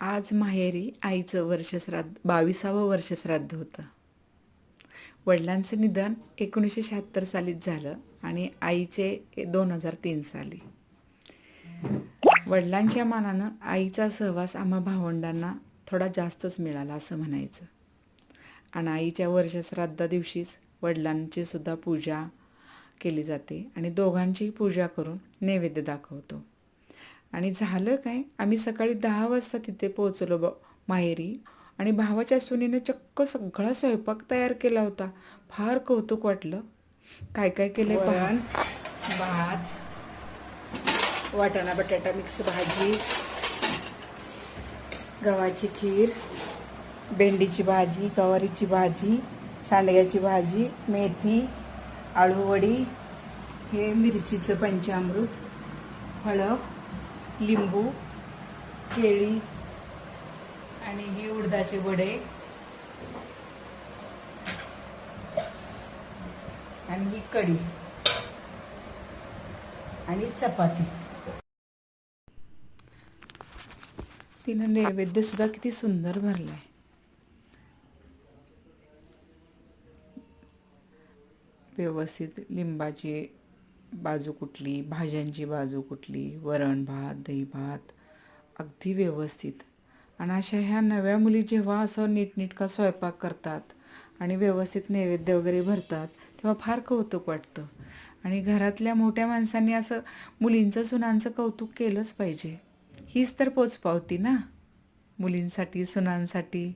आज माहेरी आईचं वर्षश्राद्ध बावीसावं वर्षश्राद्ध होतं. वडिलांचं निधन एकोणीसशे शहात्तर सालीच झालं आणि आईचे दोन हजार तीन साली. वडिलांच्या मानानं आईचा सहवास आम्हा भावंडांना थोडा जास्तच मिळाला असं म्हणायचं. आणि आईच्या वर्षश्राद्धा दिवशीच वडिलांची सुद्धा पूजा केली जाते आणि दोघांचीही पूजा करून नैवेद्य दाखवतो. आणि झालं काय? आम्ही सकाळी दहा वाजता तिथे पोहोचलो ब माहेरी. आणि भावाच्या सुनेनं चक्क सगळा स्वयंपाक तयार केला होता. फार कौतुक वाटलं. काय काय केलंय पण भात वाटाणा बटाटा मिक्स भाजी गव्हाची खीर भेंडीची भाजी गवारीची भाजी सांडग्याची भाजी मेथी आळूवडी हे मिरचीचं पंचामृत हळद लिंबू केळी आणि हे उडदाचे वडे. आणि ही कढी. आणि चपाती. तिनं नैवेद्य सुद्धा किती सुंदर भरलाय. व्यवस्थित लिंबाची बाजू कुठली भाज्यांची बाजू कुठली वरण भात दही भात अगदी व्यवस्थित. आणि अशा ह्या नव्या मुली जेव्हा असं नीटनीटका स्वयंपाक करतात आणि व्यवस्थित नैवेद्य वगैरे भरतात तेव्हा फार कौतुक वाटतं. आणि घरातल्या मोठ्या माणसांनी असं मुलींचं सुनांचं कौतुक केलंच पाहिजे. हीच तर पोचपावती ना मुलींसाठी सुनांसाठी.